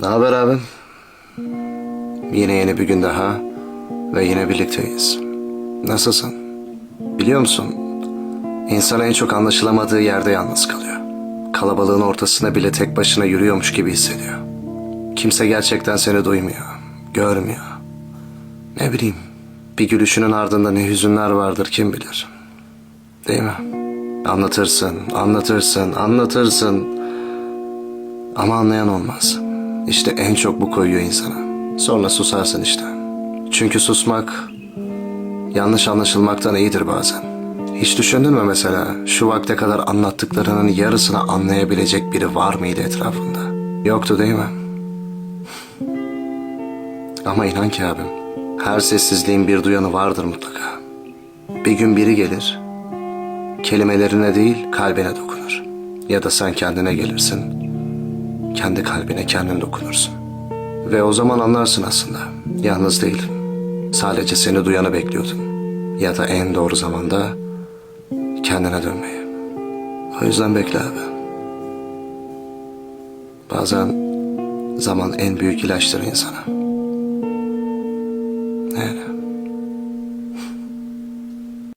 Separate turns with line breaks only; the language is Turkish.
Ne haber abim? Yine yeni bir gün daha ve yine birlikteyiz. Nasılsın? Biliyor musun? İnsan en çok anlaşılamadığı yerde yalnız kalıyor. Kalabalığın ortasına bile tek başına yürüyormuş gibi hissediyor. Kimse gerçekten seni duymuyor, görmüyor. Ne bileyim, bir gülüşünün ardında ne hüzünler vardır kim bilir. Değil mi? Anlatırsın, anlatırsın, anlatırsın. Ama anlayan olmaz. İşte en çok bu koyuyor insana. Sonra susarsın işte. Çünkü susmak yanlış anlaşılmaktan iyidir bazen. Hiç düşündün mü mesela şu vakte kadar anlattıklarının yarısını anlayabilecek biri var mıydı etrafında? Yoktu değil mi? Ama inan ki abim, her sessizliğin bir duyanı vardır mutlaka. Bir gün biri gelir, kelimelerine değil kalbine dokunur. Ya da sen kendine gelirsin, kendi kalbine kendin dokunursun. Ve o zaman anlarsın aslında. Yalnız değilim. Sadece seni duyanı bekliyordum. Ya da en doğru zamanda kendine dönmeyi. O yüzden bekle abi. Bazen zaman en büyük ilaçtır insana.